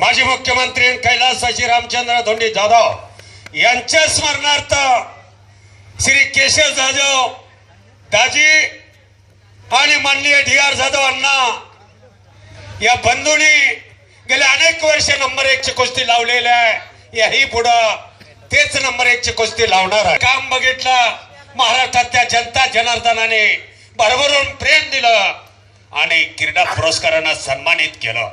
माजी मुख्यमंत्री कैलासाची रामचंद्र धोंडी जाधव यांच्या स्मरणार्थ श्री केशव जाधव दाजी आणि माननीय डी आर जाधव अण्णा या बंधूंनी गेल्या अनेक वर्ष नंबर एक ची कुस्ती लावलेली आहे. याही पुढं तेच नंबर एक ची कुस्ती लावणार आहे. काम बघितलं महाराष्ट्रातल्या जनता जनार्दनाने भरभरून प्रेम दिलं आणि क्रीडा पुरस्कारांना सन्मानित केलं.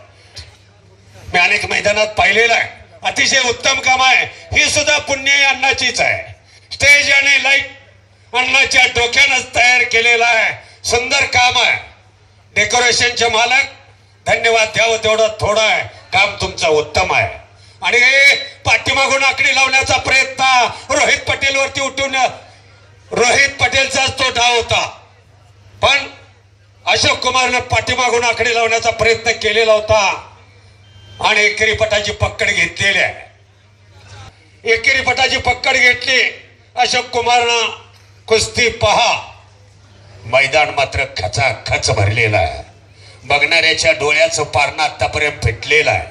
मी अनेक मैदानात पाहिलेलं आहे. अतिशय उत्तम काम आहे. ही सुद्धा पुण्य अन्नाचीच आहे. स्टेज आणि लाइट अन्नाच्या डोक्यानंच तयार केलेला आहे. सुंदर काम आहे. डेकोरेशनचे मालक धन्यवाद द्यावं तेवढं थोडं आहे. काम तुमचं उत्तम आहे. आणि हे पाठीमागून आकडी लावण्याचा प्रयत्न रोहित पटेल वरती उठून रोहित पटेलचाच तो डाव होता. पण अशोक कुमारनं पाठीमागून आकडे लावण्याचा प्रयत्न केलेला होता. आणि एकेरी पटाची पक्कड घेतलेली आहे. एकेरी पटाची पक्कड घेतली. अशोक कुमारनं कुस्ती पहा. मैदान मात्र खचा खच भरलेला आहे. बघणाऱ्याच्या डोळ्याचं पारणं आतापर्यंत फिटलेलं आहे.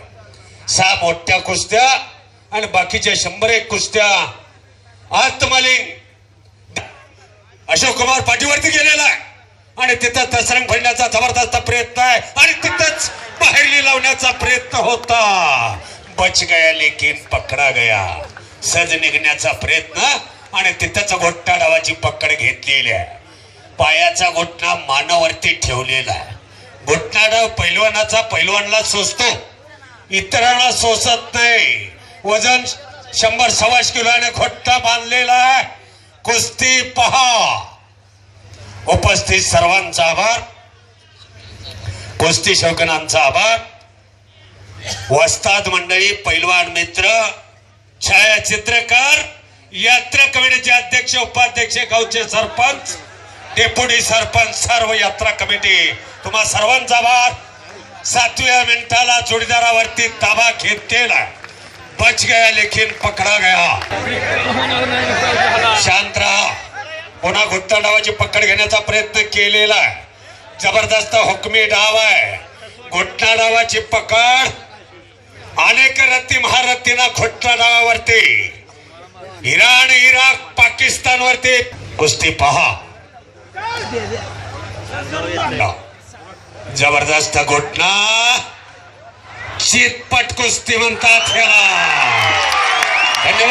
सहा मोठ्या कुस्त्या आणि बाकीच्या शंभर एक कुस्त्या. आत्मलिंग. अशोक कुमार पाठीवरती गेलेला आहे. आणि तिथं दसरंग भरण्याचा जबरदस्त प्रयत्न आहे. आणि तिथंच बाहेरली लावण्याचा प्रयत्न होता. बच गया लेकिन पकडा गया. सज निघण्याचा प्रयत्न आणि तिथंच घोट्टा डावाची पकड घेतलेली आहे. पायाचा घोटणा मानावरती ठेवलेला आहे. घोटणा डाव पैलवानाचा पैलवानला सोसतो. इतरांना सोसत नाही. वजन शंभर सव्वाश किलोने घोट्टा बांधलेला आहे. कुस्ती पहा. उपस्थित सर्वांचा आभार. कुस्ती शौकनांचा आभार. वस्ताद मंडळी पैलवान मित्र छायाचित्रकार यात्रा कमिटीचे अध्यक्ष उपाध्यक्ष गावचे सरपंच डेप्युटी सरपंच सर्व यात्रा कमिटी. तुम्हा सर्वांचा आभार. सातव्या मिनिटाला जोडीदारावरती ताबा घेत केला बच गया लेखीन पकडा गया. शांत राहा. पुन्हा घुट्टा डावाची पकड घेण्याचा प्रयत्न केलेला आहे. जबरदस्त हुकमी डाव आहे. घुटना डावाची पकड. अनेक रत्ती महारथीना घोटणा डावावरती. इराण इराक पाकिस्तान वरती कुस्ती पहा. जबरदस्त घुटना. चितपट कुस्ती म्हणतात ह्याला धन्यवाद.